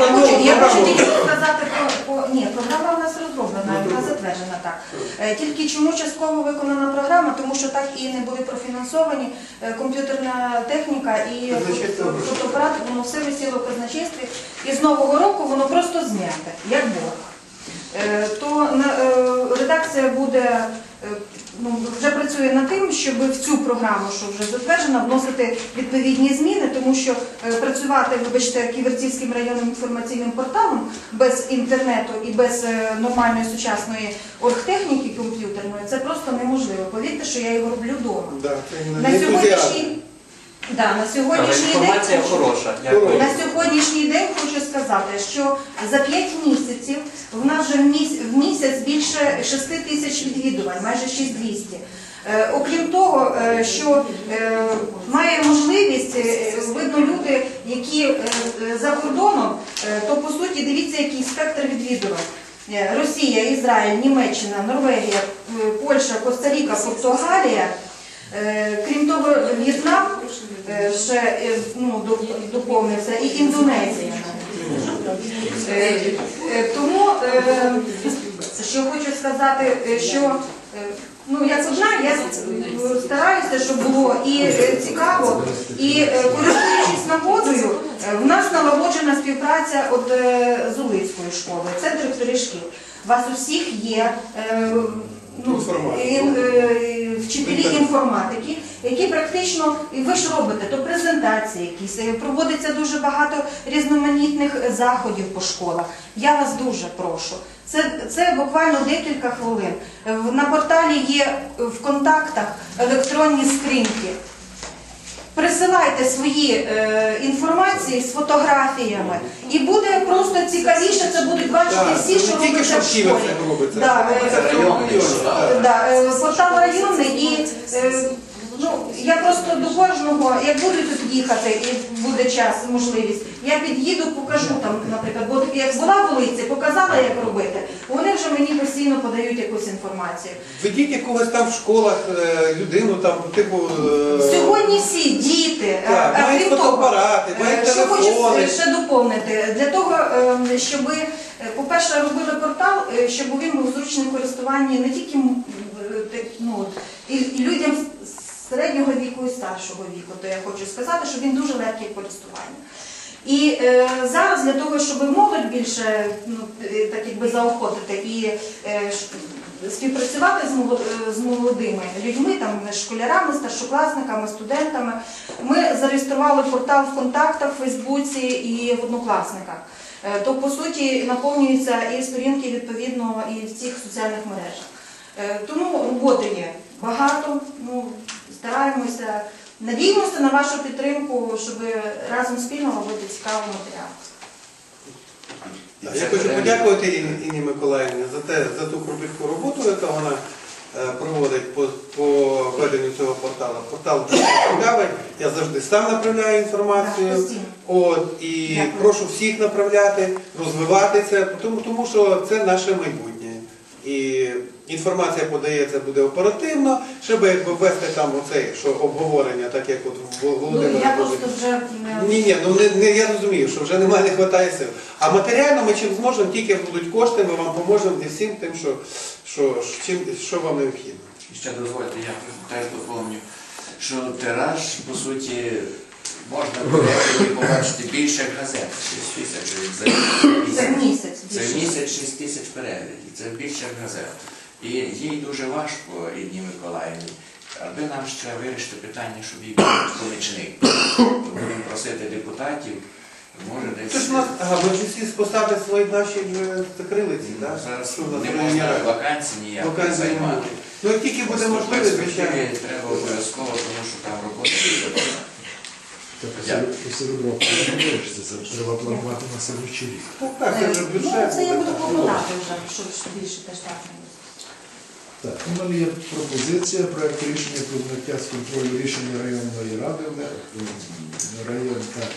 Я хочу, я хочу тільки сказати про, про ні, програма у нас розроблена, вона затверджена так. Е, Тільки чому частково виконана програма, тому що так і не були профінансовані е, комп'ютерна техніка і Казначейство фотоапарат, воно все висіло в казначействі, і з нового року воно просто зняте, як Бог. Е, То на- е, редакція буде ну, вже працює над тим, щоб в цю програму, що вже затверджена, вносити відповідні зміни, тому що е, працювати, вибачте, ківерцівським районним інформаційним порталом без інтернету і без е, нормальної сучасної оргтехніки комп'ютерної це просто неможливо. Повірте, що я його роблю вдома. Да, це На не сьогоднішній, да, на Але сьогоднішній день інформація хороша. Дякую. на сьогоднішній день хочу сказати, що за 5 місяців в нас вже в місяць більше 6 тисяч відвідувань, майже 6200. Е, Окрім того, е, що е, має можливість, видно, люди, які за кордоном, то по суті дивіться, який спектр відвідувань. Росія, Ізраїль, Німеччина, Норвегія, Польща, Коста-Ріка, Португалія. Крім того, В'єтнам ще ну, доповнився, і Індонезія. Е, е, Тому, е, що хочу сказати, що ну, як одна, я стараюся, щоб було і цікаво, і користуючись нагодою, в нас налагоджена співпраця от, з Улицькою школою, це директори шкіл. У вас усіх є ну, вчителі інформатики, які практично, і ви ж робите, то презентації якісь, е, проводиться дуже багато різноманітних заходів по школах. Я вас дуже прошу. Це, це буквально декілька хвилин. Е, На порталі є е, в контактах електронні скриньки. Присилайте свої е, інформації з фотографіями, і буде просто цікавіше. Це будуть бачити всі, що робиться в школі. Да, е, е, портал районний і е, ну, я просто до кожного, як буду тут їхати і буде час, можливість, я під'їду, покажу там, наприклад, бо як була вулиця, показала, як робити, вони вже мені постійно подають якусь інформацію. Ведіть якогось там в школах е, людину, там, типу. е, Сьогодні всі діти, е, Так, а мають крім того, фотоапарати, е, мають що хочу ще доповнити, для того, е, щоб, е, по-перше, робили портал, е, щоб він був зручний в користуванні не тільки м, е, так, ну, от, і, і людям середнього віку і старшого віку, то я хочу сказати, що він дуже легкий в користуванні. І е, зараз для того, щоб молодь більше ну, е, так якби заохотити і е, співпрацювати е, з молодими людьми, там школярами, старшокласниками, студентами, ми зареєстрували портал в в Фейсбуці і в однокласниках. Е, То по суті наповнюються і сторінки відповідно і в цих соціальних мережах. Е, Тому роботи є багато. Ну стараємося, надіємося на вашу підтримку, щоб разом спільно робити цікавий матеріал. Я хочу подякувати Інні, Миколаївні за те, за ту кропітку роботу, яку вона е, проводить по, по веденню цього порталу. Портал дуже цікавий. Я завжди сам направляю інформацію. От, і Дякую. прошу всіх направляти, розвивати це, тому, тому що це наше майбутнє. І інформація подається буде оперативно, щоб якби ввести там оцей, що обговорення, так як от в Ну, Володимир. я просто вже Ні, ні, ну не, не я розумію, що вже немає, не вистачає сил. А матеріально ми чим зможемо, тільки будуть кошти, ми вам поможемо і всім тим, що, що, чим, що вам необхідно. І ще дозвольте, я теж доповню, що тираж, по суті, можна побачити більше газет. 6 тисяч це за місяць. Це в місяць 6 тисяч переглядів, це більше газет. І їй дуже важко, Інні Миколаївні, аби нам ще вирішити питання, щоб їй був помічник. Будемо просити депутатів, може Це десь. ж нас, ага, ми ж всі посади свої наші вже закрили ці, Ну, так? Зараз не можна вакансій ніяк не займати. Ну як тільки буде можливість, звичайно. Треба обов'язково, тому що там робота не вирішиться, це треба планувати на слідчий рік. Так, так, це вже Ну, бюджет. це я буду так. покладати вже, щоб більше теж так. Так, у мене є пропозиція проєкту рішення про зняття з контролю рішення районної ради, район, так,